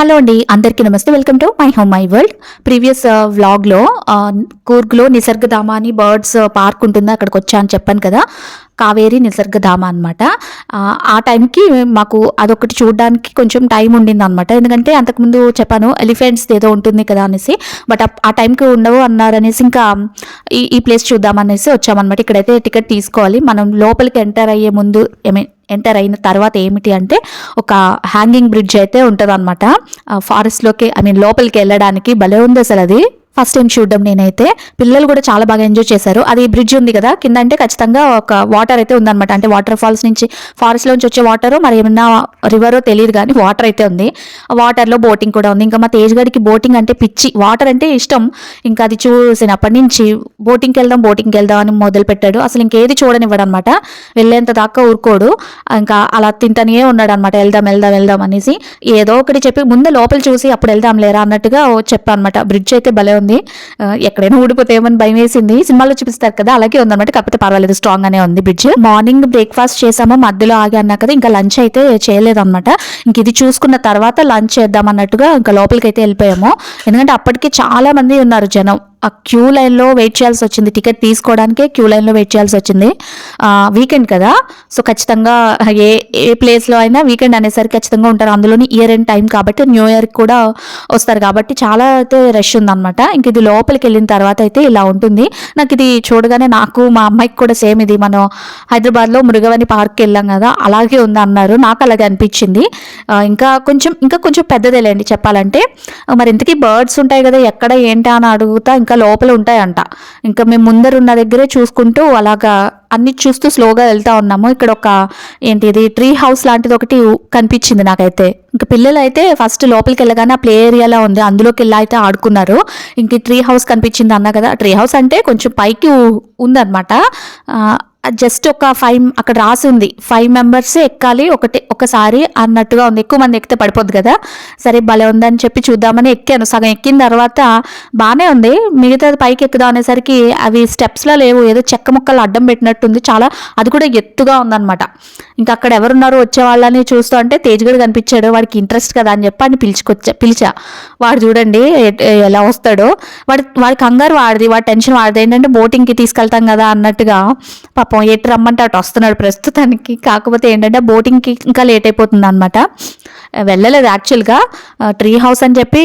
Hello అండి అందరికీ నమస్తే. Welcome to my home my world previous వ్లాగ్లో కూర్గ్లో నిసర్గధామ అని బర్డ్స్ uh, పార్క్ ఉంటుంది అక్కడికి వచ్చా అని చెప్పాను కదా. కావేరి నిసర్గధామ అనమాట uh, ఆ టైంకి మాకు అదొకటి చూడడానికి కొంచెం టైం ఉండింది అనమాట ఎందుకంటే అంతకుముందు చెప్పాను ఎలిఫెంట్స్ ఏదో ఉంటుంది కదా అనేసి. బట్ ఆ టైంకి ఉండవు అన్నారనేసి ఇంకా um, ఈ ఈ ప్లేస్ చూద్దామనేసి వచ్చామన్నమాట. ఇక్కడైతే టికెట్ తీసుకోవాలి. మనం లోపలికి ఎంటర్ అయ్యే ముందు ఐ మీన్ ఎంటర్ అయిన తర్వాత ఏమిటి అంటే ఒక హ్యాంగింగ్ బ్రిడ్జ్ అయితే ఉంటుంది అనమాట ఫారెస్ట్లోకి ఐ మీన్ లోపలికి వెళ్ళడానికి భలే ఉంది అసలు అది. ఫస్ట్ టైం చూడడం నేనైతే. పిల్లలు కూడా చాలా బాగా ఎంజాయ్ చేశారు. అది బ్రిడ్జ్ ఉంది కదా కింద అంటే ఖచ్చితంగా ఒక వాటర్ అయితే ఉందన్నమాట. అంటే వాటర్ ఫాల్స్ నుంచి ఫారెస్ట్ నుంచి వచ్చే వాటర్ మరి ఏమన్నా రివరో తెలియదు కానీ వాటర్ అయితే ఉంది. వాటర్లో బోటింగ్ కూడా ఉంది. ఇంకా మా తేజ్ గడికి బోటింగ్ అంటే పిచ్చి. వాటర్ అంటే ఇష్టం. ఇంకా అది చూసినప్పటి నుంచి బోటింగ్కి వెళ్దాం బోటింగ్కి వెళ్దాం అని మొదలు పెట్టాడు. అసలు ఇంకేది చూడనివ్వడు అనమాట వెళ్ళేంత దాకా ఊరుకోడు. ఇంకా అలా తింటనే ఉన్నాడు అనమాట వెళ్దాం వెళ్దాం వెళ్దాం అనేసి. ఏదో ఒకటి చెప్పి ముందు లోపల చూసి అప్పుడు వెళ్దాం లేరా అన్నట్టుగా చెప్పాను అనమాట బ్రిడ్జ్ అయితే భలే ఉంది ఎక్కడైనా ఊడిపోతే ఏమని భయం వేసింది. సినిమాలో చూపిస్తారు కదా అలాగే ఉందన్నమాట. కాకపోతే పర్వాలేదు స్ట్రాంగ్ గానే ఉంది బ్రిడ్జ్ మార్నింగ్ బ్రేక్ఫాస్ట్ చేసాము మధ్యలో ఆగి అన్నా కదా ఇంకా లంచ్ అయితే చేయలేదు అనమాట ఇంక ఇది చూసుకున్న తర్వాత లంచ్ చేద్దాం అన్నట్టుగా ఇంకా లోపలికి అయితే వెళ్ళిపోయాము. ఎందుకంటే అప్పటికే చాలా మంది ఉన్నారు జనం. ఆ క్యూ లైన్లో వెయిట్ చేయాల్సి వచ్చింది. టికెట్ తీసుకోవడానికే క్యూ లైన్లో వెయిట్ చేయాల్సి వచ్చింది. వీకెండ్ కదా. సో ఖచ్చితంగా ఏ ఏ ప్లేస్లో అయినా వీకెండ్ అనేసరికి ఖచ్చితంగా ఉంటారు. అందులోని ఇయర్ ఎండ్ టైం కాబట్టి న్యూ ఇయర్కి కూడా వస్తారు. కాబట్టి చాలా అయితే రష్ ఉందన్నమాట. ఇంక ఇది లోపలికి వెళ్ళిన తర్వాత అయితే ఇలా ఉంటుంది. నాకు ఇది చూడగానే నాకు మా అమ్మాయికి కూడా సేమ్ ఇది. మనం హైదరాబాద్లో మృగవని పార్క్కి వెళ్ళాం కదా అలాగే ఉంది అన్నారు నాకు అలాగే అనిపించింది. ఇంకా కొంచెం ఇంకా కొంచెం పెద్దదేలేండి చెప్పాలంటే. మరి ఇంతకీ బర్డ్స్ ఉంటాయి కదా ఎక్కడ ఏంటా అని అడుగుతా ఇంకా లోపల ఉంటాయంట. ఇంకా మేము ముందర ఉన్న దగ్గరే చూసుకుంటూ అలాగా అన్ని చూస్తూ స్లోగా వెళ్తా ఉన్నాము. ఇక్కడ ఒక ఏంటి ఇది ట్రీ హౌస్ లాంటిది ఒకటి కనిపించింది నాకైతే. ఇంకా పిల్లలు అయితే ఫస్ట్ లోపలికి వెళ్ళగానే ఆ ప్లే ఏరియాలో ఉంది. అందులోకి వెళ్ళి అయితే ఆడుకున్నారు. ఇంక ట్రీ హౌస్ కనిపించింది అన్నా కదా. ట్రీ హౌస్ అంటే కొంచెం పైకి ఉ- ఉందన్నమాట జస్ట్ ఒక ఫైవ్ అక్కడ రాసి ఉంది. ఫైవ్ మెంబర్స్ ఎక్కాలి ఒకటి ఒకసారి అన్నట్టుగా ఉంది. ఎక్కువ మంది ఎక్కితే పడిపోద్ది కదా. సరే భలే ఉందని చెప్పి చూద్దామని ఎక్కాను. సగం ఎక్కిన తర్వాత బాగానే ఉంది. మిగతాది పైకి ఎక్కుదాం అనేసరికి అవి స్టెప్స్లో లేవు. ఏదో చెక్క ముక్కలు అడ్డం పెట్టినట్టుంది. చాలా అది కూడా ఎత్తుగా ఉందన్నమాట. ఇంకా అక్కడ ఎవరున్నారు వచ్చే వాళ్ళని చూస్తూ అంటే తేజ్గడు కనిపించాడు వాడికి ఇంట్రెస్ట్ కదా అని చెప్పి అని పిలుచుకొచ్చా పిలిచా. వాడు చూడండి ఎలా వస్తాడో. వాడి వాడి కంగారు వాడిది వాడి టెన్షన్ వాడిది. ఏంటంటే బోటింగ్కి తీసుకెళ్తాం కదా అన్నట్టుగా పాపం ఎటు రమ్మంటే అటు వస్తున్నాడు ప్రస్తుతానికి. కాకపోతే ఏంటంటే బోటింగ్కి ఇంకా లేట్ అయిపోతుంది అనమాట వెళ్ళలేదు యాక్చువల్గా ట్రీ హౌస్ అని చెప్పి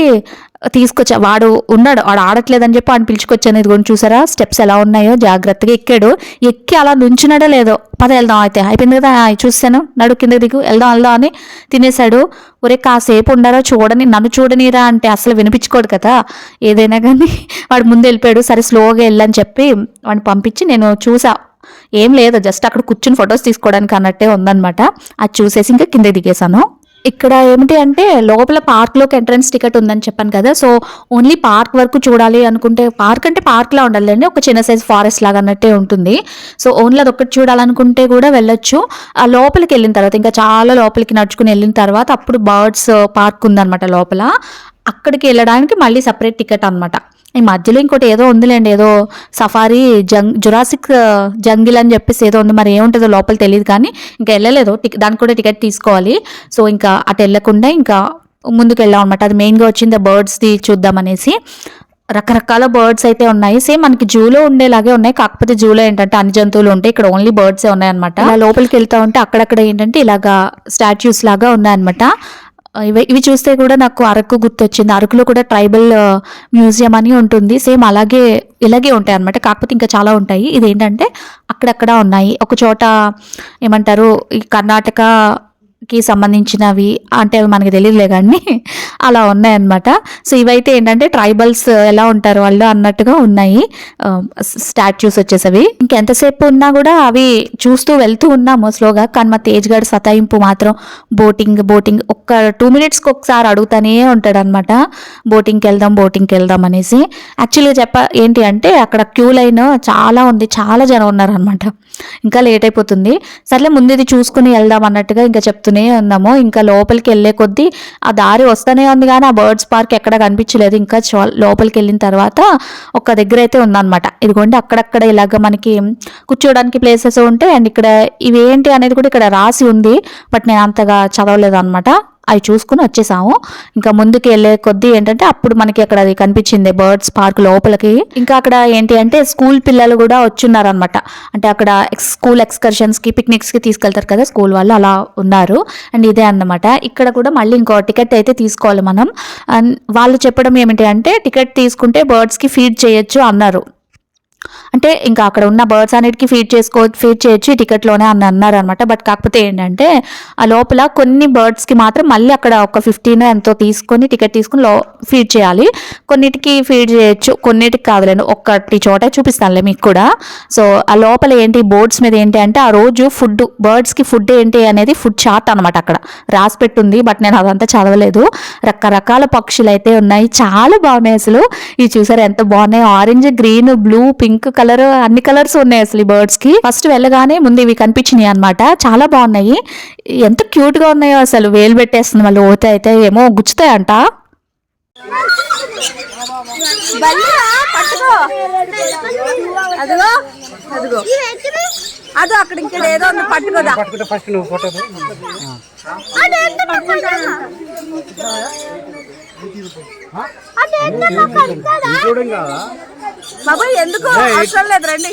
తీసుకొచ్చా వాడు ఉన్నాడు వాడు ఆడట్లేదని చెప్పి ఆయన పిలుచుకొచ్చాను. ఇదిగోండి చూసారా స్టెప్స్ ఎలా ఉన్నాయో జాగ్రత్తగా ఎక్కాడు. ఎక్కి అలా నుంచున్నాడో లేదో పద వెళ్దాం అయితే. అయిపోయింది కదా ఆ, చూశాను నడు కింద దిగు వెళ్దాం వెళ్దాం అని తినేశాడు. ఒరే కాసేపు ఉండారో చూడని నన్ను చూడనిరా అంటే అసలు వినిపించుకోడు కదా. ఏదైనా కానీ వాడు ముందు వెళ్ళిపోయాడు. సరే స్లోగా వెళ్ళని చెప్పి వాడిని పంపించి నేను చూసా. ఏం లేదు జస్ట్ అక్కడ కూర్చుని ఫొటోస్ తీసుకోవడానికి అన్నట్టే ఉందనమాట అది చూసేసి ఇంకా కింద దిగేశాను. ఇక్కడ ఏమిటి అంటే లోపల పార్క్లోకి ఎంట్రన్స్ టికెట్ ఉందని చెప్పాను కదా. సో ఓన్లీ పార్క్ వరకు చూడాలి అనుకుంటే పార్క్ అంటే పార్క్లా ఉండాలండి. ఒక చిన్న సైజ్ ఫారెస్ట్ లాగా అన్నట్టే ఉంటుంది. సో ఓన్లీ అది ఒకటి చూడాలనుకుంటే కూడా వెళ్ళొచ్చు. ఆ లోపలికి వెళ్ళిన తర్వాత ఇంకా చాలా లోపలికి నడుచుకుని వెళ్ళిన తర్వాత అప్పుడు బర్డ్స్ పార్క్ uh, ఉందన్నమాట లోపల. అక్కడికి వెళ్ళడానికి మళ్ళీ సపరేట్ టికెట్ అనమాట ఈ మధ్యలో ఇంకోటి ఏదో ఉందిలేండి ఏదో సఫారీ జంగ్ జురాసిక్ జంగిల్ అని చెప్పేసి ఏదో ఉంది. మరి ఏముంటుందో లోపల తెలియదు కానీ ఇంకా వెళ్ళలేదు. టికెట్ దానికి కూడా టికెట్ తీసుకోవాలి. సో ఇంకా అటు వెళ్ళకుండా ఇంకా ముందుకు వెళ్ళాం అనమాట అది మెయిన్గా వచ్చింది బర్డ్స్ది చూద్దామనేసి రకరకాల బర్డ్స్ అయితే ఉన్నాయి. సేమ్ మనకి జూలో ఉండేలాగే ఉన్నాయి. కాకపోతే జూలో ఏంటంటే అన్ని జంతువులు ఉంటాయి. ఇక్కడ ఓన్లీ బర్డ్సే ఉన్నాయన్నమాట. ఇలా లోపలికి వెళ్తా ఉంటే అక్కడక్కడ ఏంటంటే ఇలాగా స్టాచ్యూస్ లాగా ఉన్నాయన్నమాట. ఇవి ఇవి చూస్తే కూడా నాకు అరకు గుర్తొచ్చింది. అరకులో కూడా ట్రైబల్ మ్యూజియం అని ఉంటుంది. సేమ్ అలాగే ఇలాగే ఉంటాయి అనమాట కాకపోతే ఇంకా చాలా ఉంటాయి. ఇది ఏంటంటే అక్కడక్కడ ఉన్నాయి. ఒక చోట ఏమంటారు ఈ కర్ణాటక కి సంబంధించినవి అంటే అవి మనకి తెలియదులే కానీ అలా ఉన్నాయన్నమాట. సో ఇవైతే ఏంటంటే ట్రైబల్స్ ఎలా ఉంటారు వాళ్ళు అన్నట్టుగా ఉన్నాయి. స్టాచ్యూస్ వచ్చేసవి. ఇంకెంతసేపు ఉన్నా కూడా అవి చూస్తూ వెళ్తూ ఉన్నాము స్లోగా. కానీ మా తేజ్ గడ్ సతాయింపు మాత్రం బోటింగ్ బోటింగ్ ఒక్క టూ మినిట్స్కి ఒకసారి అడుగుతానే ఉంటాడు అనమాట బోటింగ్కి వెళ్దాం బోటింగ్కి వెళ్దాం అనేసి. యాక్చువల్గా చెప్ప ఏంటి అంటే అక్కడ క్యూ లైన్ చాలా ఉంది. చాలా జనం ఉన్నారనమాట ఇంకా లేట్ అయిపోతుంది. సర్లే ముందు ఇది చూసుకుని వెళ్దాం అన్నట్టుగా ఇంకా చెప్తూనే ఉన్నాము. ఇంకా లోపలికి వెళ్ళే కొద్దీ ఆ దారి వస్తూనే ఉంది కానీ ఆ బర్డ్స్ పార్క్ ఎక్కడ కనిపించలేదు. ఇంకా లోపలికి వెళ్ళిన తర్వాత ఒక దగ్గర అయితే ఉందన్నమాట. ఇదిగోండి అక్కడక్కడ ఇలాగ మనకి కూర్చోడానికి ప్లేసెస్ ఉంటాయి అండ్ ఇక్కడ ఇవి ఏంటి అనేది కూడా ఇక్కడ రాసి ఉంది. బట్ నేను అంతగా చదవలేదు అనమాట అవి చూసుకుని వచ్చేసాము. ఇంకా ముందుకు వెళ్ళే కొద్దీ ఏంటంటే అప్పుడు మనకి అక్కడ అది కనిపించింది బర్డ్స్ పార్క్ లోపలికి. ఇంకా అక్కడ ఏంటి అంటే స్కూల్ పిల్లలు కూడా వచ్చున్నారు అనమాట అంటే అక్కడ స్కూల్ ఎక్స్కర్షన్స్కి పిక్నిక్స్కి తీసుకెళ్తారు కదా స్కూల్ వాళ్ళు అలా ఉన్నారు. అండ్ ఇదే అన్నమాట. ఇక్కడ కూడా మళ్ళీ ఇంకో టికెట్ అయితే తీసుకోవాలి మనం. అండ్ వాళ్ళు చెప్పడం ఏమిటి అంటే టికెట్ తీసుకుంటే బర్డ్స్కి ఫీడ్ చేయొచ్చు అన్నారు. అంటే ఇంకా అక్కడ ఉన్న బర్డ్స్ అన్నిటికీ ఫీడ్ చేసుకో ఫీడ్ చేయొచ్చు ఈ టికెట్లోనే అని అన్నారు అనమాట బట్ కాకపోతే ఏంటంటే ఆ లోపల కొన్ని బర్డ్స్కి మాత్రం మళ్ళీ అక్కడ ఒక ఫిఫ్టీన్ ఎంతో తీసుకొని టికెట్ తీసుకుని లో ఫీడ్ చేయాలి. కొన్నిటికి ఫీడ్ చేయొచ్చు కొన్నిటికి కాదులేండి. ఒక్కటి చోట చూపిస్తానులే మీకు కూడా. సో ఆ లోపల ఏంటి బోర్డ్స్ మీద ఏంటి అంటే ఆ రోజు ఫుడ్ బర్డ్స్కి ఫుడ్ ఏంటి అనేది ఫుడ్ చార్ట్ అనమాట అక్కడ. రాసి పెట్టుంది బట్ నేను అదంతా చదవలేదు. రకరకాల పక్షులు అయితే ఉన్నాయి. చాలా బాగున్నాయి అసలు. ఇవి చూసారు ఎంత బాగున్నాయి. Orange green blue pink colour అన్ని కలర్స్ ఉన్నాయి అసలు ఈ బర్డ్స్కి. ఫస్ట్ వెళ్ళగానే ముందు ఇవి కనిపించినాయి అనమాట చాలా బాగున్నాయి. ఎంత క్యూట్గా ఉన్నాయో అసలు. వేలు పెట్టేస్తుంది మళ్ళీ. ఓతే అయితే ఏమో గుచ్చుతాయంట. బల్లిరా పట్టుకో. అదిగో అదిగో. అదో అక్కడ ఇక్కడ ఏదో ఉంది పట్టుకోదా ఫస్ట్ నువ్వు ఫోటో బాబాయ్ ఎందుకు అవసరం లేదు రండి.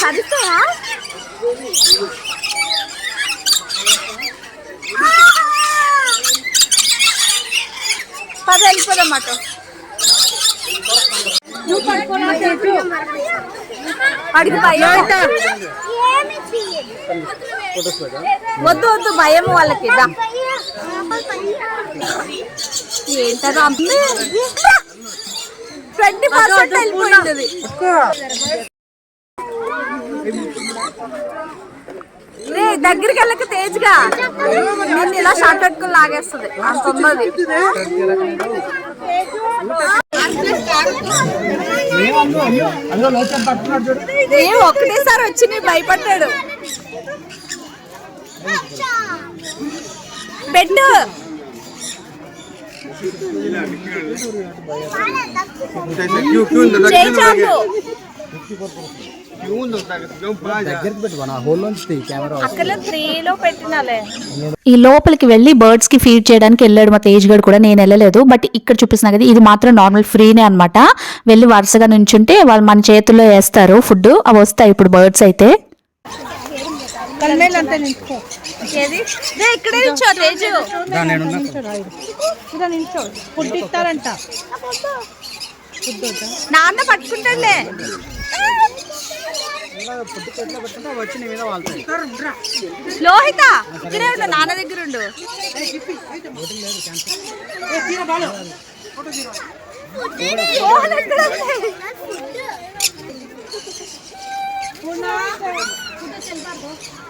చదువుతావా? పది వెళ్ళిపోదన్నమాట వాడికి భయం వద్దు వద్దు భయం వాళ్ళకి. ఏంటదో? ట్వంటీ పర్సెంట్ వెళ్ళిపోయింది రే దగ్గరికి వెళ్ళక తేజ్గా. నేను ఇలా షార్ట్ పెట్టుకుని లాగేస్తుంది. అంత ఉన్నది. అందులో లోచం ఒకటేసారి వచ్చి నీ భయపడ్డాడు. పెట్టు చేయి చాపు దగ్గరికి పెట్టు నా హోల్ నుంచి కెమెరా అక్కడ త్రీలో పెట్టినాలే ఈ లోపలికి వెళ్ళి బర్డ్స్కి ఫీడ్ చేయడానికి వెళ్ళాడు మా తేజ్ గడు కూడా నేను వెళ్ళలేదు బట్ ఇక్కడ చూపిస్తున్నా కదా ఇది మాత్రం నార్మల్ ఫ్రీనే అన్నమాట. వెళ్ళి వరుసగా నుంచుంటే వాళ్ళు మన చేతుల్లో వేస్తారు ఫుడ్ అవి వస్తాయి ఇప్పుడు బర్డ్స్ అయితే. ఏది? ఇక్కడే నిల్చో తేజు. నేను ఫుడ్ ఇస్తారంట. నాన్న పట్టుకుంటాడులే. లోహిత ఇక్కడే ఉండు నాన్న దగ్గర ఉండు. మోహన్ ఎక్కడ ఉంది? నేను ఇంకా నా దగ్గర ఏం లేవు. ఏం లేవే. ఏం లేవే ఇంకా నువ్వు వచ్చేసినాయి. ఆ, కరవు కదా. అమ్మ, మళ్ళీ, మళ్ళీ. ఎన్నో చిరియా. తేజ ఇదిగో చూడు.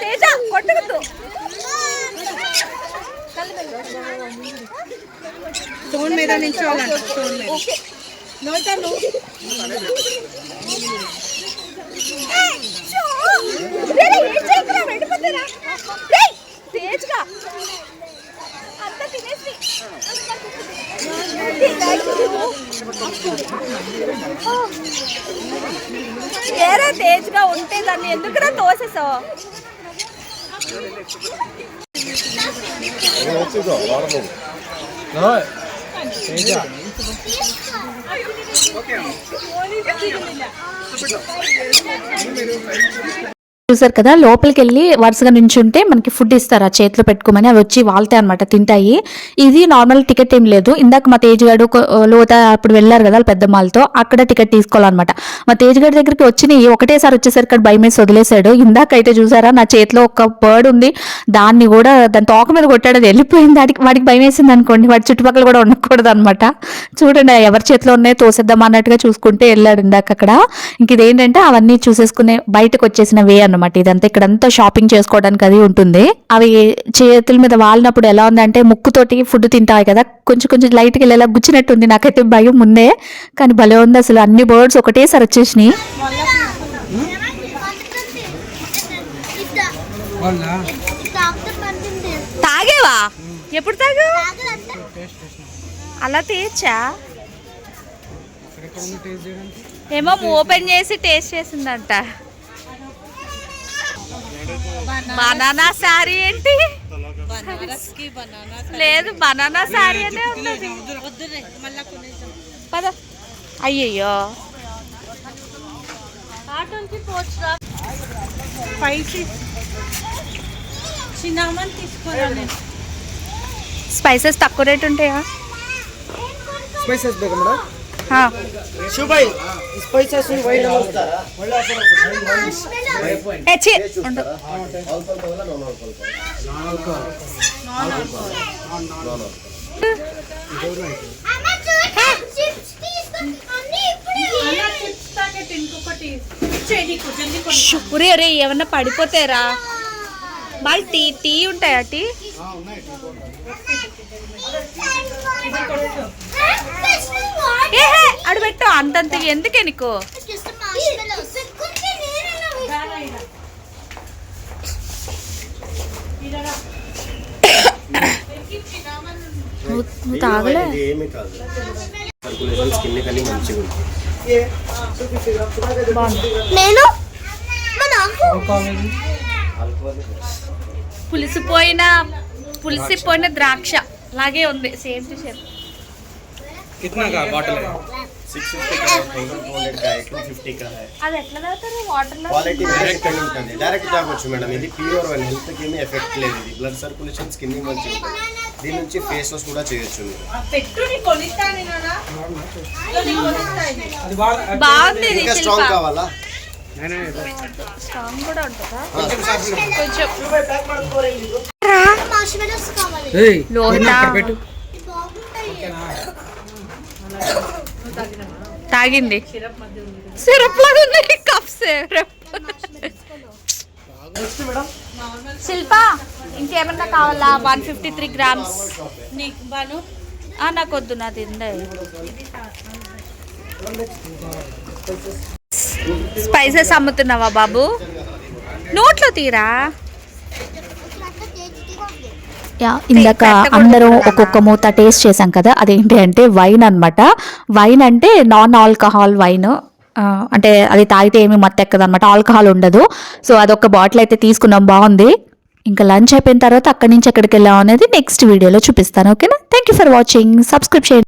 తేజ కొట్టవద్దు స్టోన్ మీద నించోవాలంట స్టోన్ మీద ఏరా ఉంటే దాన్ని ఎందుకురా తోసేసావు? చూసారు కదా లోపలికి వెళ్ళి వరుసగా నించుంటే మనకి ఫుడ్ ఇస్తారు ఆ చేతిలో పెట్టుకోమని అవి వచ్చి వాళ్తాయి అనమాట తింటాయి. ఇది నార్మల్ టికెట్ ఏం లేదు. ఇందాక మా తేజ్ గారు లోత అప్పుడు వెళ్ళారు కదా పెద్ద మాల్తో అక్కడ టికెట్ తీసుకోవాలన్నమాట. మా తేజ్ గారి దగ్గరికి వచ్చినాయి ఒకటేసారి వచ్చేసరికి అక్కడ భయం వేసి వదిలేశాడు. ఇందాక అయితే చూసారా నా చేతిలో ఒక బర్డ్ ఉంది దాన్ని కూడా దాని తోక మీద కొట్టాడు అది వెళ్ళిపోయింది వాడికి వాడికి భయం వేసింది అనుకోండి వాడి చుట్టుపక్కల కూడా ఉండకూడదు అనమాట చూడండి ఎవరి చేతిలో ఉన్నాయో తోసేద్దాం అన్నట్టుగా చూసుకుంటే వెళ్ళాడు ఇందాక అక్కడ ఇంక ఇదేంటంటే అవన్నీ చూసేసుకునే బయటకు వచ్చేసిన వే అన్నమాట. ఇదంతా ఇక్కడంతా షాపింగ్ చేసుకోవడానికి అది ఉంటుంది. అవి చేతుల మీద వాలినప్పుడు ఎలా ఉందంటే ముక్కుతోటి ఫుడ్ తింటాయి కదా. కొంచెం కొంచెం లైట్గా వెళ్ళేలా గుచ్చినట్టుంది. నాకైతే భయం ముందే. కానీ భలే ఉంది అసలు. అన్ని బర్డ్స్ ఒకటేసారి వచ్చేసినాయి. తాగేవా? ఎప్పుడు తాగు అలా తీయచ్చా ఏమో ఓపెన్ చేసి టేస్ట్ చేసిందంట. బనానా శారీ ఏంటి? లేదు బనానా శారీ అనే ఉన్నది. పద. అయ్యయ్యో. స్పైసెస్ తక్కువ రేట్ ఉంటాయా? స్పైసెస్ బేగా మేడం. हाँ शिव भाई इस पैसा सुन ఏమన్నా పడిపోతారా టీ టీ ఉంటాయా టీ ఏ హే, అడు పెట్టు అంతంత ఎందుకే నీకు తాగలే నేను? పులిసిపోయిన పులిసిపోయిన ద్రాక్ష. లాగే ఉంది. సేమ్ టు సేమ్ कितना का बॉटल है సిక్స్ ఫిఫ్టీ का థౌసండ్ టూ హండ్రెడ్ का టూ ఫిఫ్టీ का है అది ఎట్లా తాగుతారు వాటర్లో క్వాలిటీ డైరెక్ట్ అని ఉంటుంది డైరెక్ట్ తాగొచ్చు మేడం ఇది ప్యూర్ అండ్ హెల్త్కి ఏమీ ఎఫెక్ట్ లేదు ఇది బ్లడ్ సర్కులేషన్ స్కిన్ మంచిగా ఉంటుంది దీని నుంచి ఫేస్ వాష్ కూడా చేయొచ్చు మీరు పెట్టు నీ కొనిస్తాను నానా నీ కొనిస్తా ఇది. అది బాగా బాగుంది ఇది ఇంకా శిల్ప స్ట్రాంగ్ కావాలా స్ట్రాంగ్ కూడా ఉంటుందా కొంచెం కొంచెం మార్ష్మెలోస్ కావాలి ఏయ్ లోహిత తాగింది. సిరప్ లాగా ఉంది కప్ సిరప్ శిల్ప ఇంకేమన్నా కావాలా? One fifty three grams. నీకు వద్దు నా తిందే స్పైసెస్ అమ్ముతున్నావా బాబు? నోట్లో తీరా? ఇందాక అందరూ ఒక్కొక్క మూత టేస్ట్ చేసాం కదా అదేంటి అంటే వైన్ అన్నమాట. వైన్ అంటే నాన్ ఆల్కహాల్ వైన్ అంటే అది తాగితే ఏమి మత్తెక్కదు అనమాట ఆల్కహాల్ ఉండదు. సో అదొక బాటిల్ అయితే తీసుకున్నాం బాగుంది. ఇంకా లంచ్ అయిపోయిన తర్వాత అక్కడి నుంచి ఎక్కడికి వెళ్ళాం అనేది నెక్స్ట్ వీడియోలో చూపిస్తాను ఓకేనా thank you for watching subscribe చేయండి.